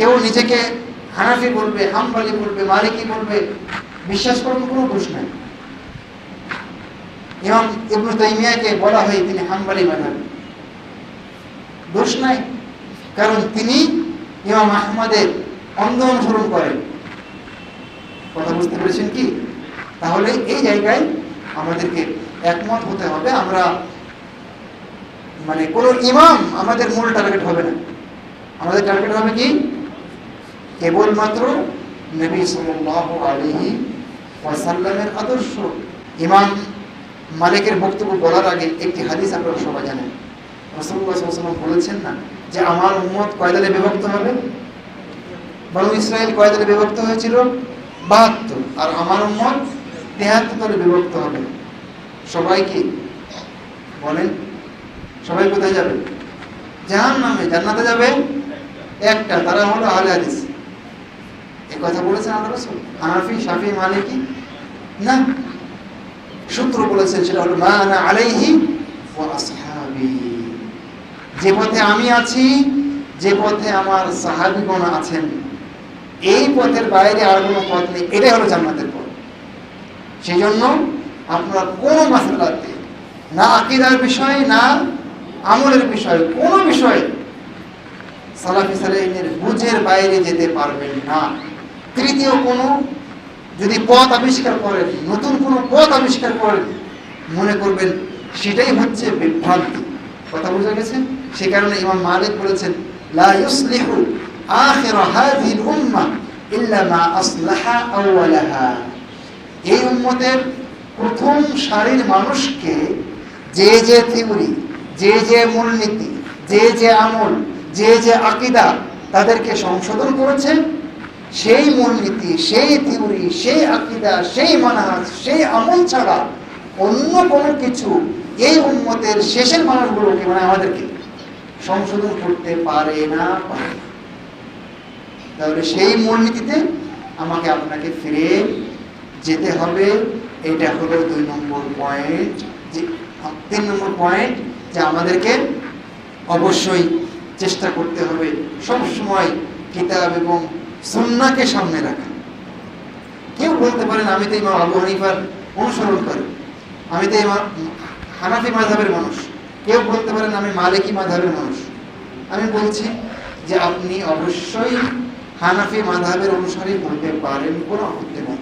কেউ নিজেকে হানাফি বলবে, হাম্বালি বলবে, মালিকি বলবে, বিশ্বাস করার কোনো দোষ নাই। ইমাম ইবনু তাইমিয়াকে বলা হয় তিনি হাম্বালি মাধাবী দোষ নাই, কারণ তিনি ইমাম আহমদের অন্ধ অনুসরণ করেন। কথা বুঝতে পেরেছেন কি? তাহলে এই জায়গায় আমাদেরকে একমত হতে হবে, আমরা মানে কোন ইমাম আমাদের মূল টার্গেট হবে না। আমাদের টার্গেট হবে কি? কেবলমাত্র নবী সাল্লাল্লাহু আলাইহি ওয়াসাল্লামের আদর্শ ইমাম মালিকের বক্তব্য বলার আগে একটি হাদিস আপনারা সবাই জানেন। ওয়াসাল্লাম বলেছেন না যে আমার উম্মত কয় দলে বিভক্ত হবে? বনু ইসরায়েল কয় দলে বিভক্ত হয়েছিল? বাহাত্তর। আর আমার উম্মত তেহাত্তর বিভক্ত হবে। সবাই কি বলেন? সবাই কোথায় যাবে? জাহান নামে জান্নাতে যাবে একটা। তারা হলো আহলে হাদিস। কথা বলেছেন আল্লাহ হানাফি মালিকি? না। সূত্র বলেছেন সেটা হলো আলাইহি যে পথে আমি আছি, যে পথে আমার সাহাবীগণ আছেন, এই পথের বাইরে আর কোনো পথ নেই। এটাই হলো জান্নাতের পথ। সেই জন্য আপনার কোনো মাসালাতে, না আকিদার বিষয়, না আমলের বিষয়, কোনো বিষয় সালাফি সালাইনের বুঝের বাইরে যেতে পারবেন না। তৃতীয় কোনো যদি পথ আবিষ্কার করেন, নতুন কোনো পথ আবিষ্কার করেন, মনে করবেন সেটাই হচ্ছে বিভ্রান্তি। কথা বোঝা গেছে? সে কারণে ইমাম মালিক বলেছেন, লা ইউসলিহু আখির হাযিহিল উম্মাহ ইল্লা মা আসলাহা আউওয়ালাহা এই উম্মতের প্রথম সারির মানুষকে যে যে থিওরি, যে যে মূলনীতি, যে যে আমল, যে যে আকিদা তাদেরকে সংশোধন করেছে সেই মূলনীতি, সেই থিওরি সেই আকিদা, সেই মানহাজ, সেই আমল ছাড়া অন্য কোনো কিছু এই উম্মতের শেষের মানুষগুলোকে মানে আমাদেরকে সংশোধন করতে পারে না, পারে তাহলে সেই মূলনীতিতে আমাকে আপনাকে ফিরে যেতে হবে। এটা হলো দুই নম্বর পয়েন্ট যে তিন নম্বর পয়েন্ট যে আমাদেরকে অবশ্যই চেষ্টা করতে হবে সবসময় কিতাব এবং সুন্নাকে সামনে রাখা। কেউ বলতে পারেন আমি তো ইমাম আবু হানিফার অনুসরণ করি। আমি তো ইমাম হানাফি মাযহাবের মানুষ। কেউ বলতে পারেন আমি মালিকি মাযহাবের মানুষ। আমি বলছি যে, আপনি অবশ্যই হানাফি মাযহাবের অনুসারী হতে পারেন, কোনো আপত্তি নেই।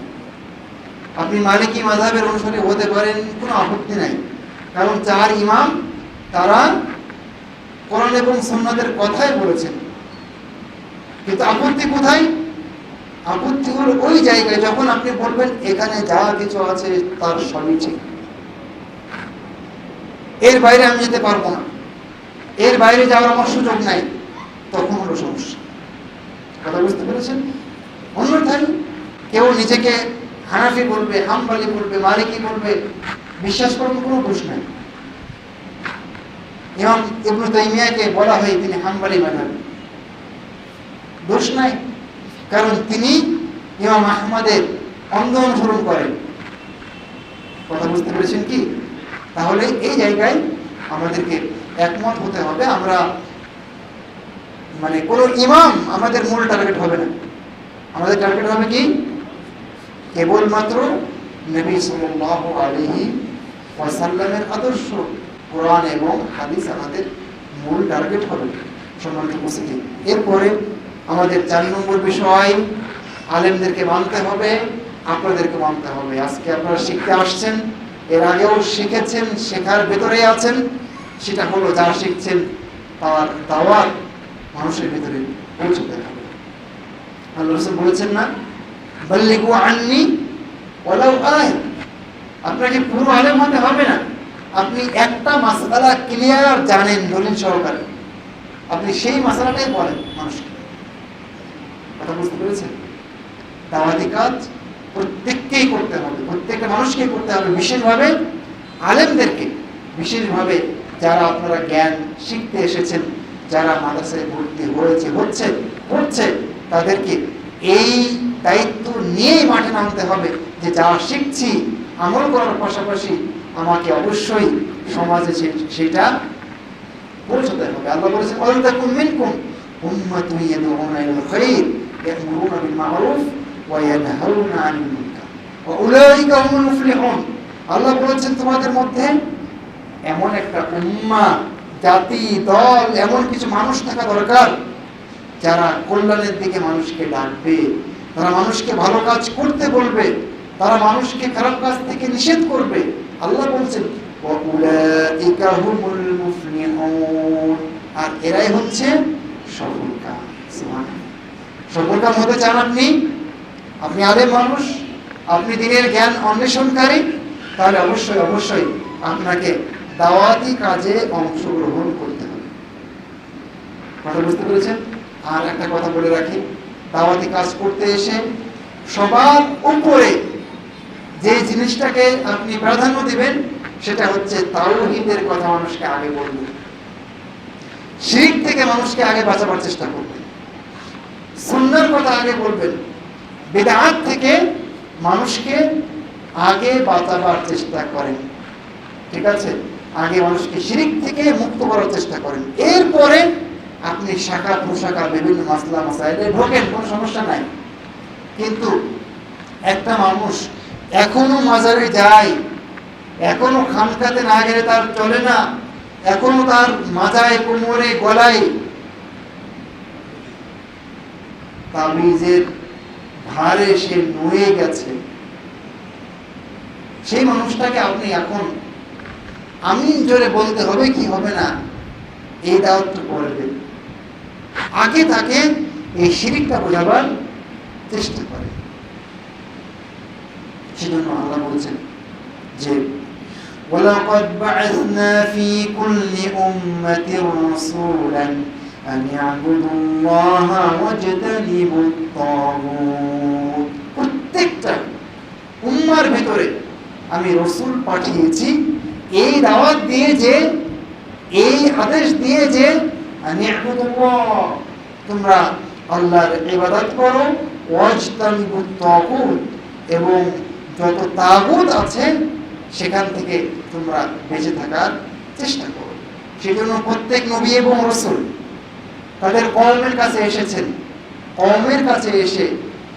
আপনি মালিকি মাযহাবের অনুসারী হতে পারেন, কোনো আপত্তি নাই। কারণ চার ইমাম তারা কোরআন এবং সুন্নাতের কথাই বলেছেন। কিন্তু আপত্তি কোথায়? আপত্তি হল ওই জায়গায় যখন আপনি বলবেন, এখানে যা কিছু আছে, তার সবই ঠিক। এর বাইরে আমি যেতে পারব না। এর বাইরে যাওয়ার আমার সুযোগ নাই। তখন হলো সমস্যা। কথা বুঝতে পেরেছেন? অন্যথায় কেউ নিজেকে হানাফি বলবে, হাম্বালি বলবে, মালিকি বলবে, বিশ্বাস করার কোনো দোষ নাই। ইমাম ইবনু তাইমিয়াকে বলা হয় তিনি হাম্বালি মাধাবী দোষ নাই। কারণ তিনি ইমাম আহমদের অন্ধ অনুসরণ করেন। কথা বুঝতে পেরেছেন কি? তাহলে এই জায়গায় আমাদেরকে একমত হতে হবে। আমরা মানে কোনো ইমাম আমাদের মূল টার্গেট হবে না। আমাদের টার্গেট হবে কি? কেবলমাত্র নবী সাল্লাল্লাহু আলাইহি ওয়াসাল্লামের আদর্শ কোরআন এবং হাদিস আমাদের মূল টার্গেট হবে। সম্মানিত উপস্থিতি। এরপরে আমাদের চার নম্বর বিষয়, আলেমদেরকে মানতে হবে, আপনাদেরকে মানতে হবে। আজকে আপনারা শিখতে আসছেন, এর আগেও শিখেছেন, শেখার ভেতরে আছেন, সেটা হলো যা শিখছেন, তার দাওয়াত মানুষের ভিতরে পৌঁছতে হবে। আল্লাহ রসুল বলেছেন না, বল্লিগু আননি ওলাও আয় আপনাকে পুরো আলেম হতে হবে না। আপনি একটা মাসালা ক্লিয়ার জানেন, দলিল সহকারে। আপনি সেই মাসালাটাই বলেন কথা বুঝতে পেরেছেন? দাওয়াতি কাজ প্রত্যেককেই করতে হবে, প্রত্যেকটা মানুষকে করতে হবে। বিশেষভাবে আলেমদেরকে, বিশেষভাবে যারা আপনারা জ্ঞান শিখতে এসেছেন, যারা মাদ্রাসায় ভর্তি হয়েছে, হচ্ছে হচ্ছে, তাদেরকে এই দায়িত্ব নিয়েই মাঠে নামতে হবে যে যা শিখছি, আমল করার পাশাপাশি আমাকে অবশ্যই সমাজে সেটা পৌঁছতে হবে। আল্লাহ বলেছেন অল তাকুম মিনকুম উম্মাতুন ইয়াদউনা ইলাল ওয়া ইয়ানহাউনা 'আনিল মুনকার ওয়া উলাইকা হুমুল মুফলিহুন আল্লাহ বলেছেন, তোমাদের মধ্যে এমন একটা উম্মা, জাতি, দল, এমন কিছু মানুষ থাকা দরকার যারা কল্যাণের দিকে মানুষকে ডাকবে, তারা মানুষকে ভালো কাজ করতে বলবে, তারা মানুষকে খারাপ কাজ থেকে নিষেধ করবে আল্লাহ বলছেন। আর এরাই হচ্ছে সফল কাম হতে চান আপনি। আপনি আলেম মানুষ, আপনি দিনের জ্ঞান অন্বেষণকারী, তাহলে অবশ্যই অবশ্যই আপনাকে দাওয়াতি কাজে অংশগ্রহণ করতে হবে। কথা বুঝতে পেরেছেন? আর একটা কথা বলে রাখি, দাওয়াতি কাজ করতে এসে সবার উপরে যে জিনিসটাকে আপনি প্রাধান্য দিবেন, সেটা হচ্ছে তাওহিদের কথা মানুষকে আগে বলবেন শিরিক থেকে মানুষকে আগে বাঁচাবার চেষ্টা করবেন সুন্নার কথা আগে বলবেন। বেদাত থেকে মানুষকে আগে বাঁচাবার চেষ্টা করেন। ঠিক আছে? আগে মানুষকে শিরিক থেকে মুক্ত করার চেষ্টা করেন। এরপরে আপনি শাখা প্রশাখা বিভিন্ন মাসলা মাসাইলে ঢোকেন, কোনো সমস্যা নাই। কিন্তু একটা মানুষ এখনও মাজারে যায়, এখনও খানকাতে না গেলে তার চলে না, এখনও তার মাথায় কোমরে গলায় তাবিজের ভারে সে নুয়ে গেছে সেই মানুষটাকে আপনি এখন আমি জোরে বলতে হবে কি হবে না এই দাওয়াতটা করে দেন আগে তাকে এই শিরিকটা বোঝাবার চেষ্টা করে সেজন্য আল্লাহ বলছেন যে ولقد بعثنا في كل أمة رسولا أن يعبدوا الله واجتنبوا الطاغوت প্রত্যেকটা উম্মার ভিতরে আমি রসুল পাঠিয়েছি এই দাওয়াত দিয়ে যে এই আদেশ দিয়ে যে আমি তোমরা আল্লাহর ইবাদত করো ওয়াজতানিবুত তাগুত এবং যত তাগুত আছে সেখান থেকে তোমরা বেঁচে থাকার চেষ্টা করো সেজন্য প্রত্যেক নবী এবং রসুল তাদের কওমের কাছে এসেছেন। কওমের কাছে এসে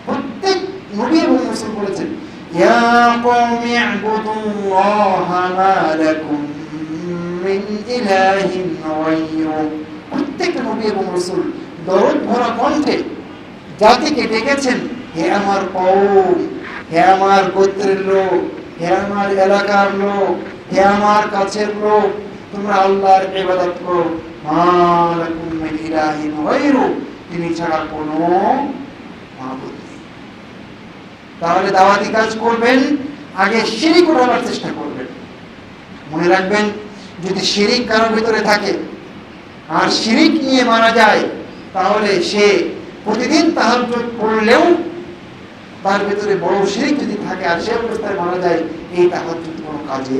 প্রত্যেক নবী এবং রসুল বলেছেন, ইয়া কওমি ইবুদুল্লাহা মা লাকুম মিন ইলাহিন গায়রু। প্রত্যেক নবী এবং রসুল দরদ ভরা কণ্ঠে জাতিকে ডেকেছেন, হে আমার কওম, হে আমার গোত্রের লোক, হে আমার এলাকার লোক, হে আমার কাছের লোক তোমরা আল্লাহর ইবাদত করো। মা লাকুম মিন ইলাহিন গায়রু। তিনি ছাড়া কোনো মাবুদ নেই। তাহলে দাওয়াতি কাজ করবেন, আগে শিরিক উঠাবার চেষ্টা করবেন। মনে রাখবেন, যদি শিরিক কারোর ভিতরে থাকে, আর শিরিক নিয়ে মারা যায়, তাহলে সে প্রতিদিন তাহাজ্জুদ পড়লেও তার ভিতরে বড় শিরিক যদি থাকে আর সে অবস্থায় মারা যায়, এই তাহাজ্জুদ কোনো কাজে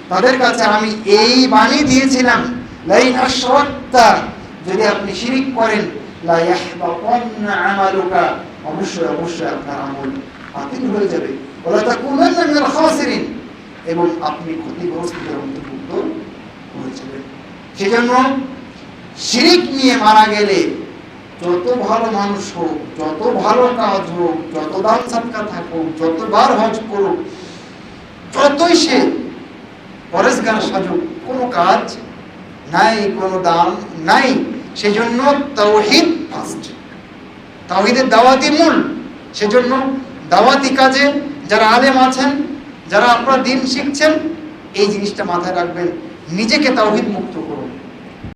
তাদের কাছে আমি এই বাণী দিয়েছিলাম, লাইন আশরাক্তা যদি আপনি শিরিক করেন, লা ইয়াহবাতান্না আমালুকা, অবশ্যই অবশ্যই আপনার আমল বাতিল হয়ে যাবে। ওলা তাকুনান্না মিনাল খাসিরিন, এবং আপনি ক্ষতিগ্রস্তদের অন্তর্ভুক্ত হয়ে যাবেন। সেজন্য শিরিক নিয়ে মারা গেলে যত ভালো মানুষ হোক, যত ভালো কাজ হোক, যত দান সাদকা থাকুক, যতবার হজ করুক, যতই সে পরেশগার সাজু কোনো কাজ নাই, কোনো দান নাই। সেজন্য তাওহিদ ফার্স্ট তাওহিদের দাওয়াতি মূল। সেজন্য দাওয়াতি কাজে যারা আলেম আছেন, যারা আপনারা দিন শিখছেন, এই জিনিসটা মাথায় রাখবেন। নিজেকে তাওহিদ মুক্ত করুন।